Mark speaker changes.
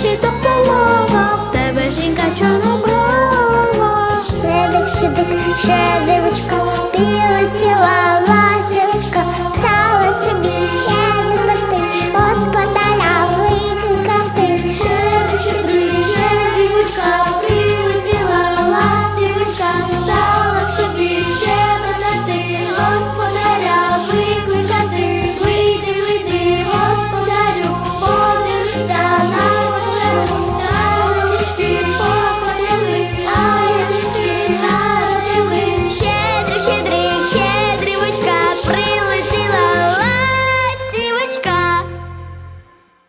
Speaker 1: Щиток полова, в тебе жінка чорноба.